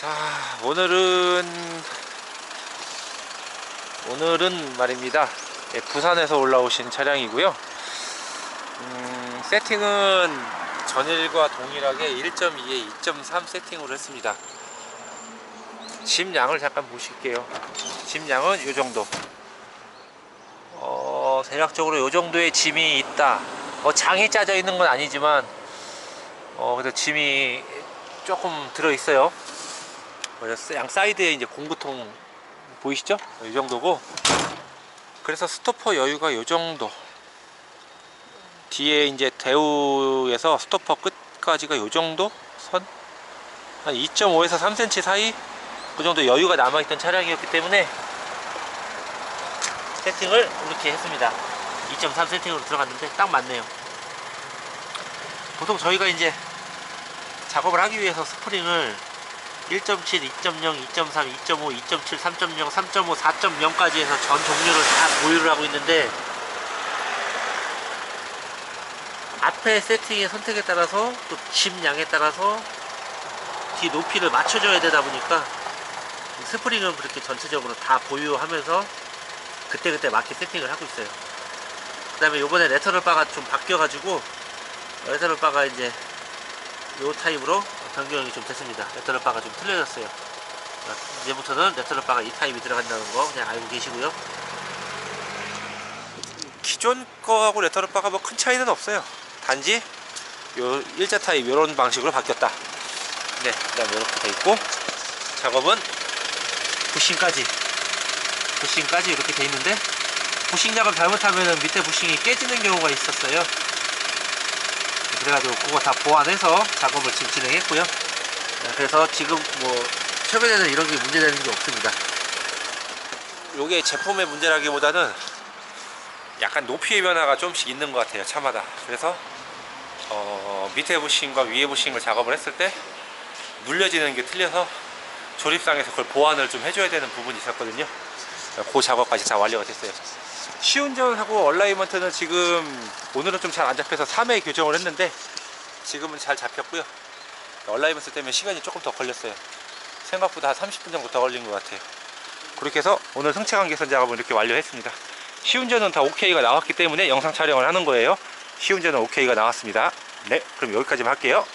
자 오늘은 오늘은 말입니다. 예, 부산에서 올라오신 차량이고요. 음, 세팅은 전일과 동일하게 1.2에 2.3 세팅으로 했습니다. 짐 양을 잠깐 보실게요. 짐 양은 이 정도. 어, 대략적으로 이 정도의 짐이 있다. 뭐 장이 짜져 있는 건 아니지만 어, 그래도 짐이 조금 들어 있어요 양 사이드에 이제 공구통 보이시죠? 이 정도고. 그래서 스토퍼 여유가 이 정도. 뒤에 이제 대우에서 스토퍼 끝까지가 이 정도 선? 한 2.5에서 3cm 사이? 그 정도 여유가 남아있던 차량이었기 때문에 세팅을 이렇게 했습니다. 2.3 세팅으로 들어갔는데 딱 맞네요. 보통 저희가 이제 작업을 하기 위해서 스프링을 1.7, 2.0, 2.3, 2.5, 2.7, 3.0, 3.5, 4.0까지 해서 전 종류를 다 보유를 하고 있는데 앞에 세팅의 선택에 따라서 또짐 양에 따라서 뒤 높이를 맞춰줘야 되다 보니까 스프링은 그렇게 전체적으로 다 보유하면서 그때그때 맞게 세팅을 하고 있어요. 그 다음에 요번에 레터럴 바가 좀 바뀌어 가지고 레터럴 바가 이제 요 타입으로 변경이 좀 됐습니다. 레터럴 바가 좀 틀려졌어요. 이제부터는 레터럴 바가 이 타입이 들어간다는 거 그냥 알고 계시고요. 기존 거하고 레터럴 바가 뭐 큰 차이는 없어요. 단지 요 일자 타입 요런 방식으로 바뀌었다. 네 그다음에 이렇게 돼 있고 작업은 부싱까지 부싱까지 이렇게 돼 있는데 부싱 작업 잘못하면 밑에 부싱이 깨지는 경우가 있었어요 그래가지고 그거 다 보완해서 작업을 지금 진행했고요. 네, 그래서 지금 뭐 최근에는 이런 게 문제되는 게 없습니다. 요게 제품의 문제라기보다는 약간 높이의 변화가 좀씩 있는 것 같아요 차마다. 그래서 어, 밑에 부싱과 위에 부싱을 작업을 했을 때 눌려지는 게 틀려서 조립상에서 그걸 보완을 좀 해줘야 되는 부분이 있었거든요. 그 작업까지 다 완료가 됐어요 시운전하고 얼라이먼트는 지금 오늘은 좀 잘 안 잡혀서 3회 교정을 했는데 지금은 잘 잡혔고요. 얼라이먼트 때문에 시간이 조금 더 걸렸어요. 생각보다 한 30분 정도 더 걸린 것 같아요. 그렇게 해서 오늘 승차관 개선 작업을 이렇게 완료했습니다. 시운전은 다 OK가 나왔기 때문에 영상 촬영을 하는 거예요. 시운전은 OK가 나왔습니다. 네 그럼 여기까지만 할게요